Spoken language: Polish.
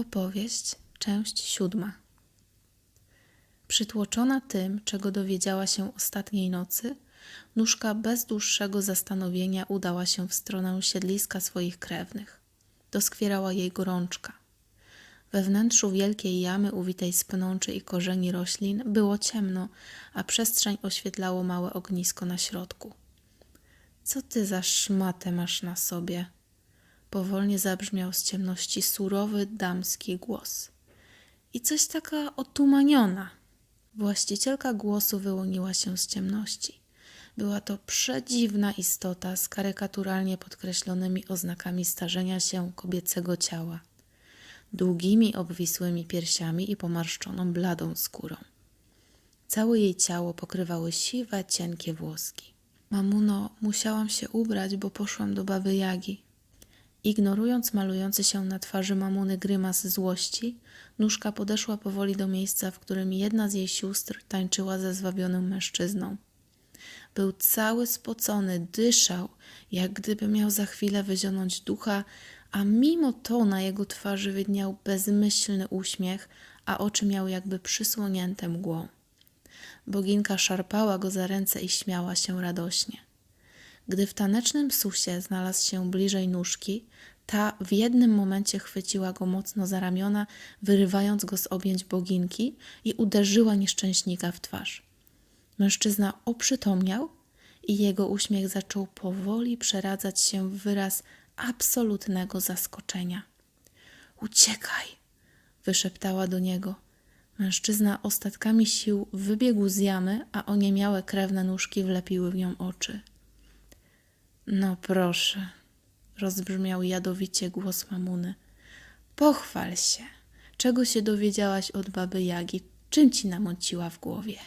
Opowieść, część siódma. Przytłoczona tym, czego dowiedziała się ostatniej nocy, nóżka bez dłuższego zastanowienia udała się w stronę siedliska swoich krewnych. Doskwierała jej gorączka. We wnętrzu wielkiej jamy uwitej z pnączy i korzeni roślin było ciemno, a przestrzeń oświetlało małe ognisko na środku. Co ty za szmatę masz na sobie? Powolnie zabrzmiał z ciemności surowy damski głos. I coś taka otumaniona. Właścicielka głosu wyłoniła się z ciemności. Była to przedziwna istota z karykaturalnie podkreślonymi oznakami starzenia się kobiecego ciała, długimi, obwisłymi piersiami i pomarszczoną, bladą skórą. Całe jej ciało pokrywały siwe, cienkie włoski. Mamuno, musiałam się ubrać, bo poszłam do baby Jagi. Ignorując malujący się na twarzy mamuny grymas złości, nóżka podeszła powoli do miejsca, w którym jedna z jej sióstr tańczyła ze zwabionym mężczyzną. Był cały spocony, dyszał, jak gdyby miał za chwilę wyzionąć ducha, a mimo to na jego twarzy widniał bezmyślny uśmiech, a oczy miał jakby przysłonięte mgłą. Boginka szarpała go za ręce i śmiała się radośnie. Gdy w tanecznym susie znalazł się bliżej nóżki, ta w jednym momencie chwyciła go mocno za ramiona, wyrywając go z objęć boginki i uderzyła nieszczęśnika w twarz. Mężczyzna oprzytomniał i jego uśmiech zaczął powoli przeradzać się w wyraz absolutnego zaskoczenia. Uciekaj! wyszeptała do niego. Mężczyzna ostatkami sił wybiegł z jamy, a oniemiałe krewne nóżki wlepiły w nią oczy. No proszę, rozbrzmiał jadowicie głos mamuny. Pochwal się, czego się dowiedziałaś od baby Jagi, czym ci namąciła w głowie.